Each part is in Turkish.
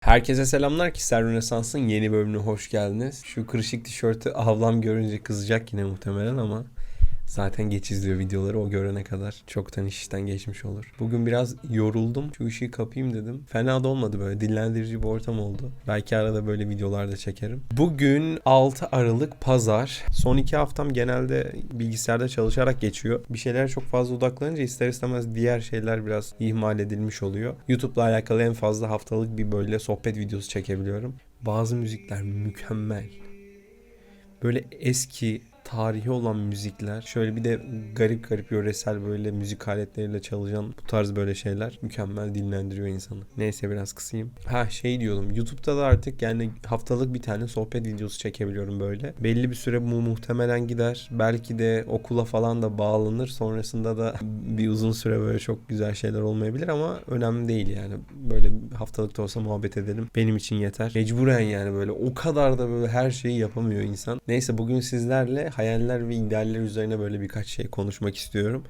Herkese selamlar ki Rönesans'ın yeni bölümüne hoş geldiniz. Şu kırışık tişörtü avlam görünce kızacak yine muhtemelen ama zaten geç izliyor videoları o görene kadar. Çoktan iş işten geçmiş olur. Bugün biraz yoruldum. Şu ışığı kapayım dedim. Fena da olmadı böyle. Dinlendirici bir ortam oldu. Belki arada böyle videolar da çekerim. Bugün 6 Aralık Pazar. Son iki haftam genelde bilgisayarda çalışarak geçiyor. Bir şeylere çok fazla odaklanınca ister istemez diğer şeyler biraz ihmal edilmiş oluyor. YouTube'la alakalı en fazla haftalık bir böyle sohbet videosu çekebiliyorum. Bazı müzikler mükemmel. Böyle eski tarihi olan müzikler şöyle bir de garip garip yöresel böyle müzik aletleriyle çalışan bu tarz böyle şeyler mükemmel dinlendiriyor insanı. Neyse biraz kısayım. Ha şey diyordum YouTube'da da artık yani haftalık bir tane sohbet videosu çekebiliyorum böyle. Belli bir süre bu muhtemelen gider. Belki de okula falan da bağlanır. Sonrasında da bir uzun süre böyle çok güzel şeyler olmayabilir ama önemli değil yani. Böyle haftalıkta olsa muhabbet edelim. Benim için yeter. Mecburen yani böyle o kadar da böyle her şeyi yapamıyor insan. Neyse bugün sizlerle hayaller ve idealler üzerine böyle birkaç şey konuşmak istiyorum.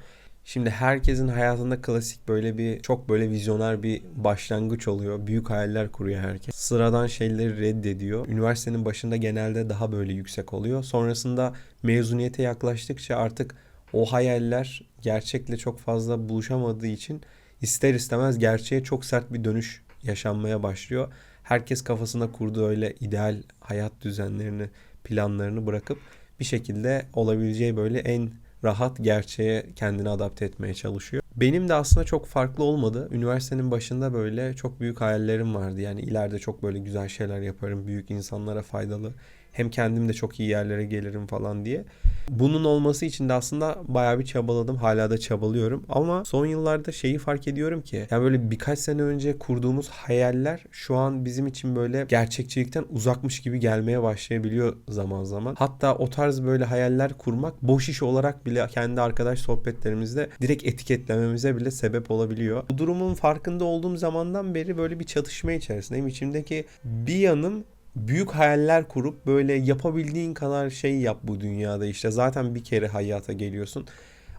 Şimdi herkesin hayatında klasik böyle bir çok böyle vizyoner bir başlangıç oluyor. Büyük hayaller kuruyor herkes. Sıradan şeyleri reddediyor. Üniversitenin başında genelde daha böyle yüksek oluyor. Sonrasında mezuniyete yaklaştıkça artık o hayaller gerçekle çok fazla buluşamadığı için ister istemez gerçeğe çok sert bir dönüş yaşanmaya başlıyor. Herkes kafasında kurduğu öyle ideal hayat düzenlerini, planlarını bırakıp bir şekilde olabileceği böyle en rahat gerçeğe kendini adapte etmeye çalışıyor. Benim de aslında çok farklı olmadı. Üniversitenin başında böyle çok büyük hayallerim vardı. Yani ileride çok böyle güzel şeyler yaparım, büyük insanlara faydalı. Hem kendim de çok iyi yerlere gelirim falan diye. Bunun olması için de aslında bayağı bir çabaladım. Hala da çabalıyorum. Ama son yıllarda şeyi fark ediyorum ki yani böyle birkaç sene önce kurduğumuz hayaller şu an bizim için böyle gerçekçilikten uzakmış gibi gelmeye başlayabiliyor zaman zaman. Hatta o tarz böyle hayaller kurmak boş iş olarak bile kendi arkadaş sohbetlerimizde direkt etiketlememize bile sebep olabiliyor. Bu durumun farkında olduğum zamandan beri böyle bir çatışma içerisindeyim. İçimdeki bir yanım büyük hayaller kurup böyle yapabildiğin kadar şey yap bu dünyada işte zaten bir kere hayata geliyorsun.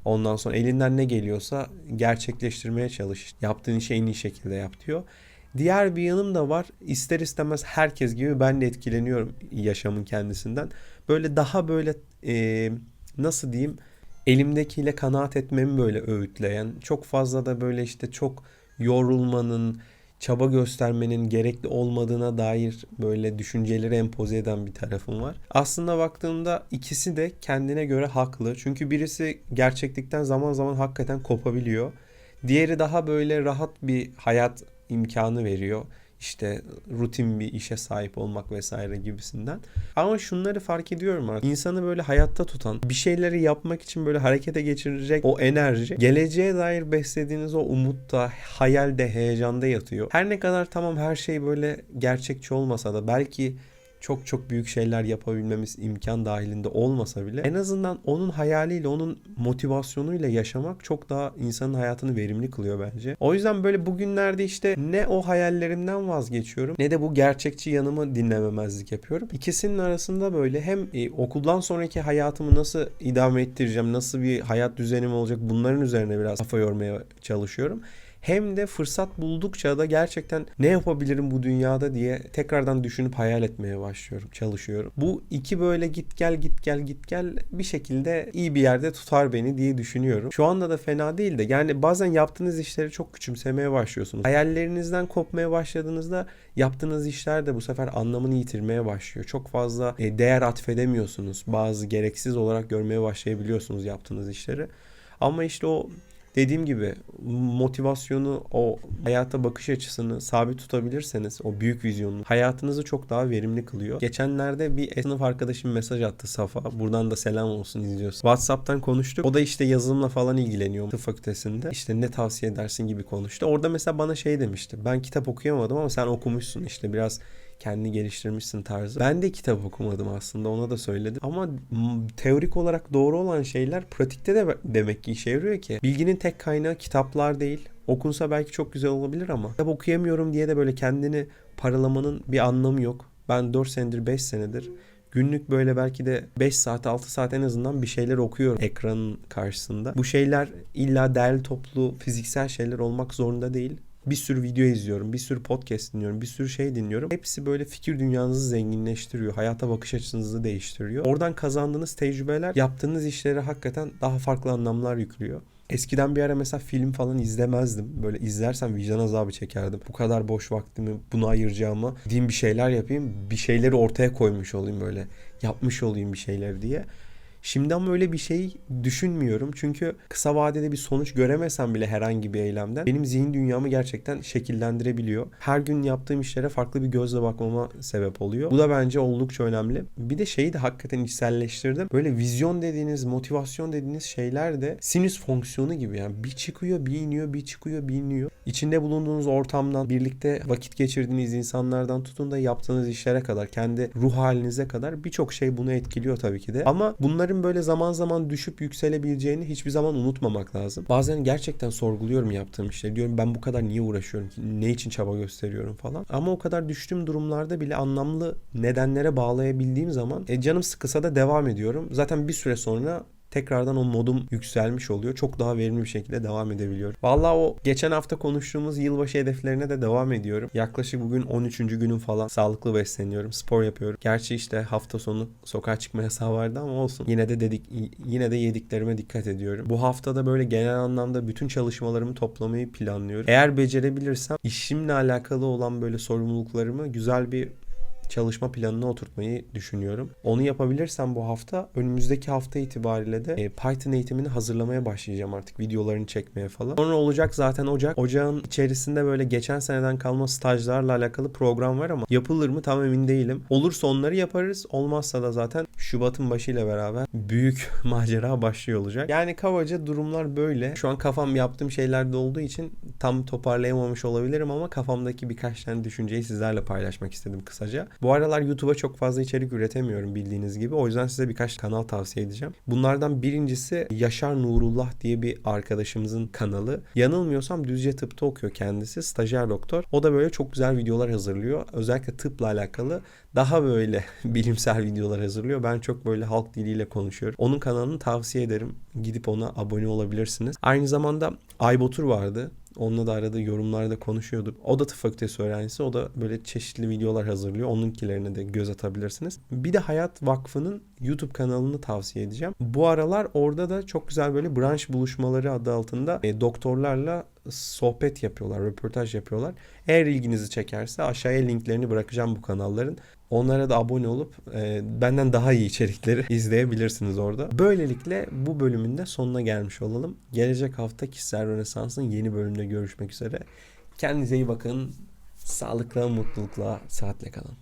Ondan sonra elinden ne geliyorsa gerçekleştirmeye çalış. Yaptığın işi en iyi şekilde yap diyor. Diğer bir yanım da var. İster istemez herkes gibi ben de etkileniyorum yaşamın kendisinden. Böyle daha böyle e, nasıl diyeyim elimdekiyle kanaat etmemi böyle öğütleyen çok fazla da böyle işte çok yorulmanın çaba göstermenin gerekli olmadığına dair böyle düşünceleri empoze eden bir tarafım var. Aslında baktığımda ikisi de kendine göre haklı. Çünkü birisi gerçeklikten zaman zaman hakikaten kopabiliyor. Diğeri daha böyle rahat bir hayat imkanı veriyor işte rutin bir işe sahip olmak vesaire gibisinden. Ama şunları fark ediyorum artık. İnsanı böyle hayatta tutan, bir şeyleri yapmak için böyle harekete geçirecek o enerji, geleceğe dair beslediğiniz o umutta, hayalde, heyecanda yatıyor. Her ne kadar tamam her şey böyle gerçekçi olmasa da belki çok çok büyük şeyler yapabilmemiz imkan dahilinde olmasa bile en azından onun hayaliyle, onun motivasyonuyla yaşamak çok daha insanın hayatını verimli kılıyor bence. O yüzden böyle bugünlerde işte ne o hayallerimden vazgeçiyorum ne de bu gerçekçi yanımı dinlememezlik yapıyorum. İkisinin arasında böyle hem e, okuldan sonraki hayatımı nasıl idame ettireceğim, nasıl bir hayat düzenim olacak bunların üzerine biraz kafa yormaya çalışıyorum hem de fırsat buldukça da gerçekten ne yapabilirim bu dünyada diye tekrardan düşünüp hayal etmeye başlıyorum, çalışıyorum. Bu iki böyle git gel git gel git gel bir şekilde iyi bir yerde tutar beni diye düşünüyorum. Şu anda da fena değil de yani bazen yaptığınız işleri çok küçümsemeye başlıyorsunuz. Hayallerinizden kopmaya başladığınızda yaptığınız işler de bu sefer anlamını yitirmeye başlıyor. Çok fazla e, değer atfedemiyorsunuz. Bazı gereksiz olarak görmeye başlayabiliyorsunuz yaptığınız işleri. Ama işte o dediğim gibi motivasyonu, o hayata bakış açısını sabit tutabilirseniz, o büyük vizyonunu hayatınızı çok daha verimli kılıyor. Geçenlerde bir sınıf arkadaşım mesaj attı Safa. Buradan da selam olsun izliyorsun. WhatsApp'tan konuştuk. O da işte yazılımla falan ilgileniyor tıp fakültesinde. İşte ne tavsiye edersin gibi konuştu. Orada mesela bana şey demişti. Ben kitap okuyamadım ama sen okumuşsun işte biraz kendini geliştirmişsin tarzı. Ben de kitap okumadım aslında ona da söyledim. Ama teorik olarak doğru olan şeyler pratikte de demek ki işe yarıyor ki. Bilginin tek kaynağı kitaplar değil. Okunsa belki çok güzel olabilir ama kitap okuyamıyorum diye de böyle kendini paralamanın bir anlamı yok. Ben 4 senedir 5 senedir günlük böyle belki de 5 saat 6 saat en azından bir şeyler okuyorum ekranın karşısında. Bu şeyler illa değerli toplu fiziksel şeyler olmak zorunda değil Bir sürü video izliyorum, bir sürü podcast dinliyorum, bir sürü şey dinliyorum. Hepsi böyle fikir dünyanızı zenginleştiriyor, hayata bakış açınızı değiştiriyor. Oradan kazandığınız tecrübeler yaptığınız işlere hakikaten daha farklı anlamlar yüklüyor. Eskiden bir ara mesela film falan izlemezdim. Böyle izlersem vicdan azabı çekerdim. Bu kadar boş vaktimi buna ayıracağıma gideyim bir şeyler yapayım. Bir şeyleri ortaya koymuş olayım böyle. Yapmış olayım bir şeyler diye. Şimdi ama öyle bir şey düşünmüyorum. Çünkü kısa vadede bir sonuç göremesem bile herhangi bir eylemden benim zihin dünyamı gerçekten şekillendirebiliyor. Her gün yaptığım işlere farklı bir gözle bakmama sebep oluyor. Bu da bence oldukça önemli. Bir de şeyi de hakikaten içselleştirdim. Böyle vizyon dediğiniz, motivasyon dediğiniz şeyler de sinüs fonksiyonu gibi yani bir çıkıyor, bir iniyor, bir çıkıyor, bir iniyor. İçinde bulunduğunuz ortamdan, birlikte vakit geçirdiğiniz insanlardan tutun da yaptığınız işlere kadar, kendi ruh halinize kadar birçok şey bunu etkiliyor tabii ki de. Ama bunların böyle zaman zaman düşüp yükselebileceğini hiçbir zaman unutmamak lazım. Bazen gerçekten sorguluyorum yaptığım işleri. Diyorum ben bu kadar niye uğraşıyorum ki? Ne için çaba gösteriyorum falan. Ama o kadar düştüğüm durumlarda bile anlamlı nedenlere bağlayabildiğim zaman e, canım sıkısa da devam ediyorum. Zaten bir süre sonra tekrardan o modum yükselmiş oluyor. Çok daha verimli bir şekilde devam edebiliyorum. Vallahi o geçen hafta konuştuğumuz yılbaşı hedeflerine de devam ediyorum. Yaklaşık bugün 13. günüm falan sağlıklı besleniyorum. Spor yapıyorum. Gerçi işte hafta sonu sokağa çıkma yasağı vardı ama olsun. Yine de dedik yine de yediklerime dikkat ediyorum. Bu haftada böyle genel anlamda bütün çalışmalarımı toplamayı planlıyorum. Eğer becerebilirsem işimle alakalı olan böyle sorumluluklarımı güzel bir çalışma planına oturtmayı düşünüyorum. Onu yapabilirsem bu hafta önümüzdeki hafta itibariyle de e, Python eğitimini hazırlamaya başlayacağım artık videolarını çekmeye falan. Sonra olacak zaten Ocak. Ocağın içerisinde böyle geçen seneden kalma stajlarla alakalı program var ama yapılır mı tam emin değilim. Olursa onları yaparız. Olmazsa da zaten Şubat'ın başıyla beraber büyük macera başlıyor olacak. Yani kabaca durumlar böyle. Şu an kafam yaptığım şeylerde olduğu için tam toparlayamamış olabilirim ama kafamdaki birkaç tane düşünceyi sizlerle paylaşmak istedim kısaca. Bu aralar YouTube'a çok fazla içerik üretemiyorum bildiğiniz gibi. O yüzden size birkaç kanal tavsiye edeceğim. Bunlardan birincisi Yaşar Nurullah diye bir arkadaşımızın kanalı. Yanılmıyorsam Düzce Tıp'ta okuyor kendisi. Stajyer doktor. O da böyle çok güzel videolar hazırlıyor. Özellikle tıpla alakalı daha böyle bilimsel videolar hazırlıyor. Ben çok böyle halk diliyle konuşuyorum. Onun kanalını tavsiye ederim. Gidip ona abone olabilirsiniz. Aynı zamanda Aybotur vardı. Onunla da arada yorumlarda konuşuyorduk. O da tıp fakültesi öğrencisi. O da böyle çeşitli videolar hazırlıyor. Onunkilerine de göz atabilirsiniz. Bir de Hayat Vakfı'nın YouTube kanalını tavsiye edeceğim. Bu aralar orada da çok güzel böyle branş buluşmaları adı altında e, doktorlarla sohbet yapıyorlar, röportaj yapıyorlar. Eğer ilginizi çekerse aşağıya linklerini bırakacağım bu kanalların. Onlara da abone olup e, benden daha iyi içerikleri izleyebilirsiniz orada. Böylelikle bu bölümün de sonuna gelmiş olalım. Gelecek hafta Kişisel Rönesans'ın yeni bölümünde görüşmek üzere. Kendinize iyi bakın. Sağlıkla, mutlulukla, saatle kalın.